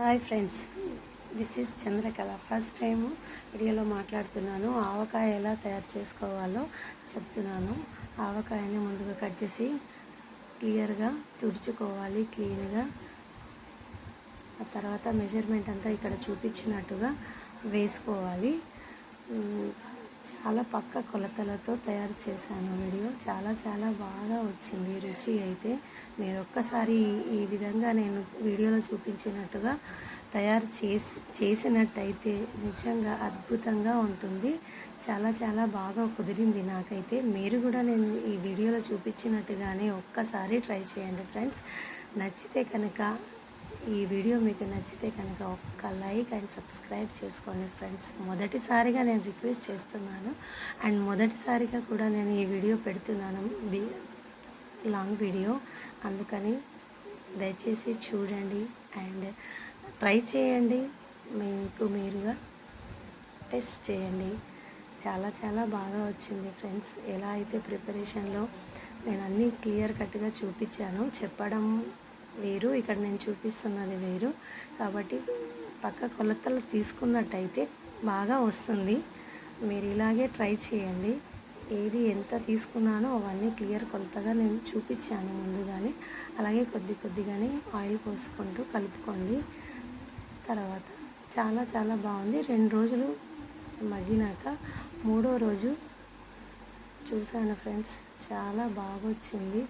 Hi friends this is Chandrakala. First time వీడియోలో మాట్లాడుతున్నాను. ఆవకాయ ఎలా తయారు చేసుకోవాలో చెప్తున్నాను. ఆవకాయని ముందుగా కట్ చేసి క్లియర్గా తుడుచుకోవాలి క్లీన్గా. ఆ తర్వాత మెజర్మెంట్ అంతా ఇక్కడ చూపించినట్టుగా వేసుకోవాలి. చాలా పక్క కొలతలతో తయారు చేశాను వీడియో. చాలా చాలా బాగా వచ్చింది. రుచి అయితే మీరు ఒక్కసారి ఈ- విధంగా నేను వీడియోలో చూపించినట్టుగా తయారు చేసి చేసినట్టయితే నిజంగా అద్భుతంగా ఉంటుంది. చాలా చాలా బాగా కుదిరింది నాకైతే. మీరు కూడా నేను ఈ వీడియోలో చూపించినట్టుగానే ఒక్కసారి ట్రై చేయండి ఫ్రెండ్స్. నచ్చితే కనుక ఈ వీడియో మీకు నచ్చితే కనుక ఒక్క లైక్ అండ్ సబ్స్క్రైబ్ చేసుకోండి ఫ్రెండ్స్. మొదటిసారిగా నేను రిక్వెస్ట్ చేస్తున్నాను. అండ్ మొదటిసారిగా కూడా నేను ఈ వీడియో పెడుతున్నాను. Bit long video. అందుకని దయచేసి చూడండి అండ్ ట్రై చేయండి. మీకు మీరుగా టెస్ట్ చేయండి. చాలా చాలా బాగా వచ్చింది ఫ్రెండ్స్. ఎలా అయితే ప్రిపరేషన్లో నేను అన్నీ క్లియర్ కట్గా చూపించాను. చెప్పడం వేరు ఇక్కడ నేను చూపిస్తున్నది వేరు. కాబట్టి పక్క కొలతలు తీసుకున్నట్టయితే బాగా వస్తుంది. మీరు ఇలాగే ట్రై చేయండి. ఏది ఎంత తీసుకున్నానో అవన్నీ క్లియర్ కొలతగా నేను చూపించాను ముందుగానే. అలాగే కొద్ది కొద్దిగానే ఆయిల్ పోసుకుంటూ కలుపుకోండి. తర్వాత చాలా చాలా బాగుంది. రెండు రోజులు మగ్గినాక మూడో రోజు చూశాను ఫ్రెండ్స్ చాలా బాగా వచ్చింది